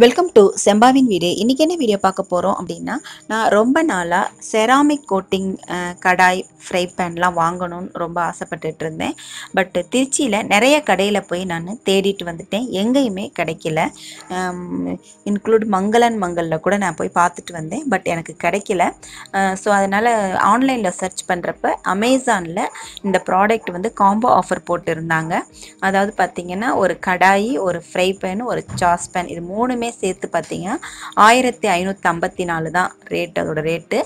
Welcome to செம்பாவின் வீடு இன்றைக்கி என்ன வீடியோ பார்க்க போகிறோம் அப்படின்னா நான் ரொம்ப நாளாக செராமிக் கோட்டிங் கடாய் ஃப்ரை பேன்லாம் வாங்கணும்னு ரொம்ப ஆசைப்பட்டுட்டு இருந்தேன். பட் திருச்சியில் நிறைய கடையில் போய் நான் தேடிட்டு வந்துட்டேன். எங்கேயுமே கிடைக்கல. இன்க்ளூட் மங்களன் மங்கலில் கூட நான் போய் பார்த்துட்டு வந்தேன். பட் எனக்கு கிடைக்கல. ஸோ அதனால் ஆன்லைனில் சர்ச் பண்ணுறப்ப அமேசானில் இந்த ப்ராடக்ட் வந்து காம்போ ஆஃபர் போட்டிருந்தாங்க. அதாவது பார்த்திங்கன்னா ஒரு கடாயி ஒரு ஃப்ரை பேன் ஒரு சாஸ் பேன் இது மூணுமே சேர்த்து பார்த்தீங்கன்னா ஆயிரத்தி ஐநூற்றி ஐம்பத்தி நாலு தான் ரேட் அதோட ரேட்டு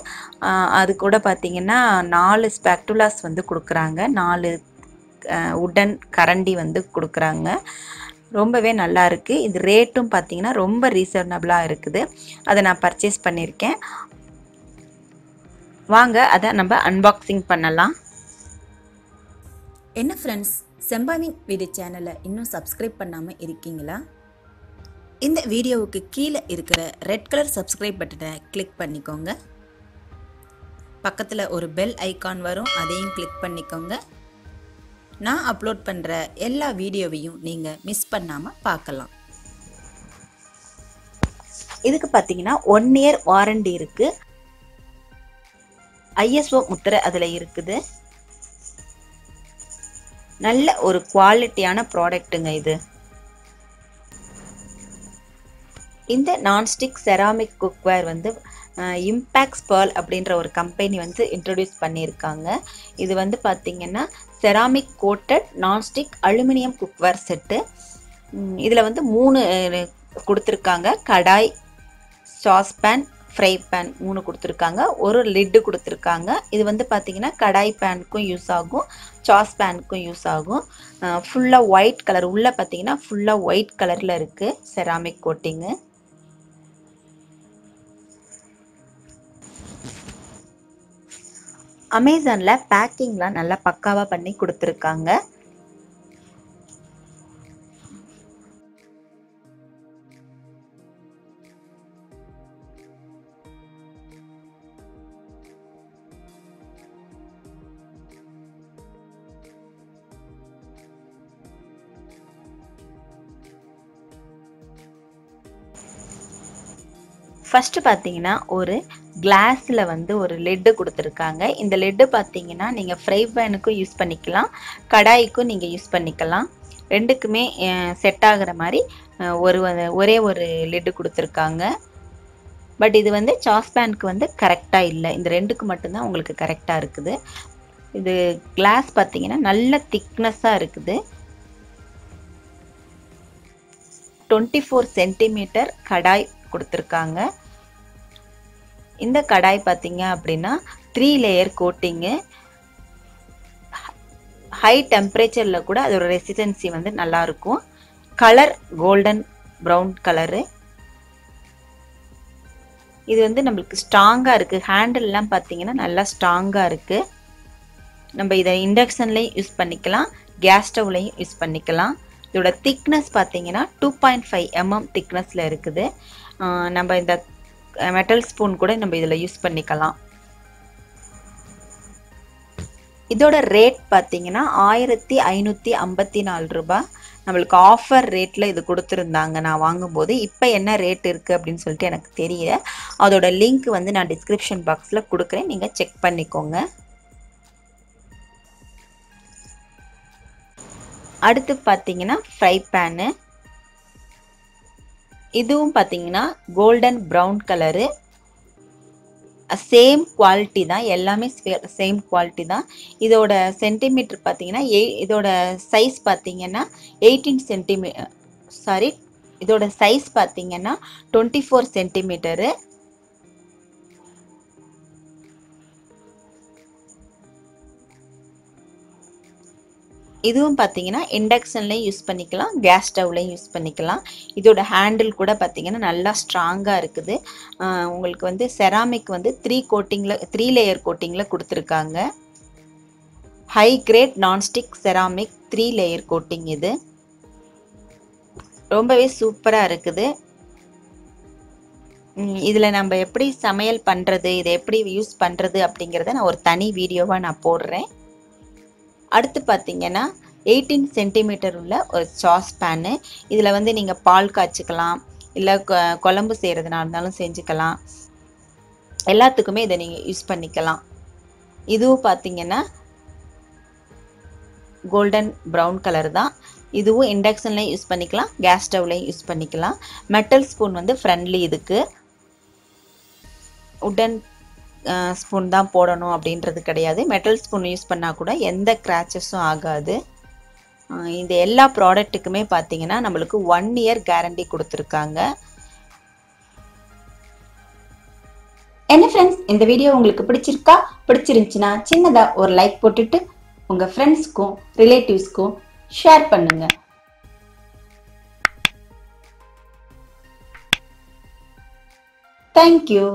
அது கூட பார்த்தீங்கன்னா நாலு ஸ்பெக்டுலாஸ் வந்து கொடுக்குறாங்க. நாலு உடன் கரண்டி வந்து கொடுக்குறாங்க. ரொம்பவே நல்லா இருக்குது இது ரேட்டும் பார்த்தீங்கன்னா ரொம்ப ரீசனபிளாக இருக்குது. அதை நான் பர்ச்சேஸ் பண்ணியிருக்கேன். வாங்க அதை நம்ம அன்பாக்சிங் பண்ணலாம். என்ன ஃப்ரெண்ட்ஸ் செம்பாவின் வீடு சேனலை இன்னும் சப்ஸ்கிரைப் பண்ணாமல் இருக்கீங்களா? இந்த வீடியோவுக்கு கீழே இருக்கிற ரெட் கலர் சப்ஸ்கிரைப் பட்டனை கிளிக் பண்ணிக்கோங்க. பக்கத்தில் ஒரு பெல் ஐகான் வரும் அதையும் கிளிக் பண்ணிக்கோங்க. நான் அப்லோட் பண்ணுற எல்லா வீடியோவையும் நீங்கள் மிஸ் பண்ணாமல் பார்க்கலாம். இதுக்கு பார்த்தீங்கன்னா ஒன் இயர் வாரண்டி இருக்குது ஐஎஸ்ஓ முத்திரை அதில் இருக்குது. நல்ல ஒரு குவாலிட்டியான ப்ராடக்ட்டுங்க இது. இந்த நான்ஸ்டிக் செராமிக் குக்வேர் வந்து இம்பேக்ஸ் பேர்ல் அப்படின்ற ஒரு கம்பெனி வந்து இன்ட்ரடியூஸ் பண்ணியிருக்காங்க. இது வந்து பார்த்திங்கன்னா ceramic coated nonstick aluminium cookware set இதில் வந்து மூணு கொடுத்துருக்காங்க. கடாய் சாஸ்பேன் ஃப்ரை பேன் மூணு கொடுத்துருக்காங்க. ஒரு லிட்டு கொடுத்துருக்காங்க. இது வந்து பார்த்திங்கன்னா கடாய் பேனுக்கும் யூஸ் ஆகும் சாஸ் பேனுக்கும் யூஸ் ஆகும். ஃபுல்லாக ஒயிட் கலர் உள்ளே பார்த்தீங்கன்னா ஃபுல்லாக ஒயிட் கலரில் இருக்குது செராமிக் கோட்டிங்கு அமேசானில் பேக்கிங்லாம் நல்லா பக்காவாக பண்ணி கொடுத்துருக்காங்க. ஃபஸ்ட்டு பார்த்தீங்கன்னா ஒரு கிளாஸில் வந்து ஒரு லெட்டு கொடுத்துருக்காங்க. இந்த லெட்டு பார்த்தீங்கன்னா நீங்கள் ஃப்ரை பேனுக்கும் யூஸ் பண்ணிக்கலாம். கடாய்க்கும் நீங்கள் யூஸ் பண்ணிக்கலாம். ரெண்டுக்குமே செட் ஆகிற மாதிரி ஒரு ஒரே ஒரு லெட்டு கொடுத்துருக்காங்க. பட் இது வந்து சாஸ்பேனுக்கு வந்து கரெக்டாக இல்லை. இந்த ரெண்டுக்கு மட்டும்தான் உங்களுக்கு கரெக்டாக இருக்குது. இது கிளாஸ் பார்த்தீங்கன்னா நல்ல திக்னஸ்ஸாக இருக்குது. டுவெண்ட்டி ஃபோர் சென்டிமீட்டர் கடாய் கொடுத்துருக்காங்க. இந்த கடாய் பார்த்தீங்க அப்படின்னா த்ரீ லேயர் கோட்டிங்கு ஹை டெம்பரேச்சரில் கூட அதோட ரெசிடென்சி வந்து நல்லாயிருக்கும் கலர் கோல்டன் ப்ரௌன் கலரு இது வந்து நம்மளுக்கு ஸ்ட்ராங்காக இருக்குது ஹேண்டில்லாம் பார்த்தீங்கன்னா நல்லா ஸ்ட்ராங்காக இருக்குது நம்ம இதை இண்டக்ஷன்லேயும் யூஸ் பண்ணிக்கலாம். கேஸ் ஸ்டவ்லையும் யூஸ் பண்ணிக்கலாம். இதோட திக்னஸ் பார்த்தீங்கன்னா டூ பாயிண்ட் ஃபைவ் எம்எம் திக்னஸில் இருக்குது. நம்ம இந்த மெட்டல் ஸ்பூன் கூட நம்ம இதில் யூஸ் பண்ணிக்கலாம். இதோட ரேட் பார்த்தீங்கன்னா ஆயிரத்தி ஐநூற்றி ஐம்பத்தி நாலு ரூபாய். நம்மளுக்கு ஆஃபர் ரேட்டில் இது கொடுத்துருந்தாங்க. நான் வாங்கும்போது இப்போ என்ன ரேட் இருக்குது அப்படின்னு சொல்லிட்டு எனக்கு தெரியல. அதோட லிங்க் வந்து நான் டிஸ்கிரிப்ஷன் பாக்ஸில் கொடுக்குறேன். நீங்கள் செக் பண்ணிக்கோங்க. அடுத்து பார்த்தீங்கன்னா ஃப்ரை பேனு இதுவும் பார்த்தீங்கன்னா golden brown colour same quality தான் எல்லாமே சேம் குவாலிட்டி தான். இதோட சென்டிமீட்டர் பார்த்தீங்கன்னா எய் இதோட சைஸ் பார்த்தீங்கன்னா எயிட்டீன் சென்டிமீ சாரி இதோட சைஸ் பார்த்தீங்கன்னா டுவெண்ட்டி ஃபோர் சென்டிமீட்டரு இதுவும் பார்த்தீங்கன்னா இண்டக்ஷன்லேயும் யூஸ் பண்ணிக்கலாம் கேஸ் ஸ்டவ்லையும் யூஸ் பண்ணிக்கலாம். இதோட ஹேண்டில் கூட பார்த்தீங்கன்னா நல்லா ஸ்ட்ராங்காக இருக்குது. உங்களுக்கு வந்து செராமிக் வந்து த்ரீ கோட்டிங்கில் த்ரீ லேயர் கோட்டிங்கில் கொடுத்துருக்காங்க. High grade nonstick ceramic three layer coating இது. ரொம்பவே சூப்பராக இருக்குது. இதில் நம்ம எப்படி சமையல் பண்ணுறது இதை எப்படி யூஸ் பண்ணுறது அப்படிங்கிறத நான் ஒரு தனி வீடியோவாக நான் போடுறேன். அடுத்து பார்த்தீங்கன்னா எயிட்டீன் சென்டிமீட்டர் உள்ள ஒரு சாஸ் பேனு இதில் வந்து நீங்கள் பால் காய்ச்சிக்கலாம் இல்லை குழம்பு செய்கிறதுனா இருந்தாலும் செஞ்சுக்கலாம். எல்லாத்துக்குமே இதை நீங்கள் யூஸ் பண்ணிக்கலாம். இதுவும் பார்த்தீங்கன்னா கோல்டன் ப்ரௌன் கலர் தான். இதுவும் இண்டக்ஷன்லேயும் யூஸ் பண்ணிக்கலாம் கேஸ் ஸ்டவ்லையும் யூஸ் பண்ணிக்கலாம். மெட்டல் ஸ்பூன் வந்து ஃப்ரெண்ட்லி இதுக்கு. உடன் ஸ்பூன் தான் போடணும் அப்படின்றது கிடையாது. மெட்டல் ஸ்பூன் யூஸ் பண்ணால் கூட எந்த கிராச்சஸும் ஆகாது. இந்த எல்லா ப்ராடக்ட்டுக்குமே பார்த்தீங்கன்னா நம்மளுக்கு ஒன் இயர் கேரண்டி கொடுத்துருக்காங்க. என்ன ஃப்ரெண்ட்ஸ் இந்த வீடியோ உங்களுக்கு பிடிச்சிருக்கா? பிடிச்சிருந்துச்சுன்னா சின்னதாக ஒரு லைக் போட்டுட்டு உங்கள் ஃப்ரெண்ட்ஸ்க்கும் ரிலேட்டிவ்ஸ்க்கும் ஷேர் பண்ணுங்க. தேங்க்யூ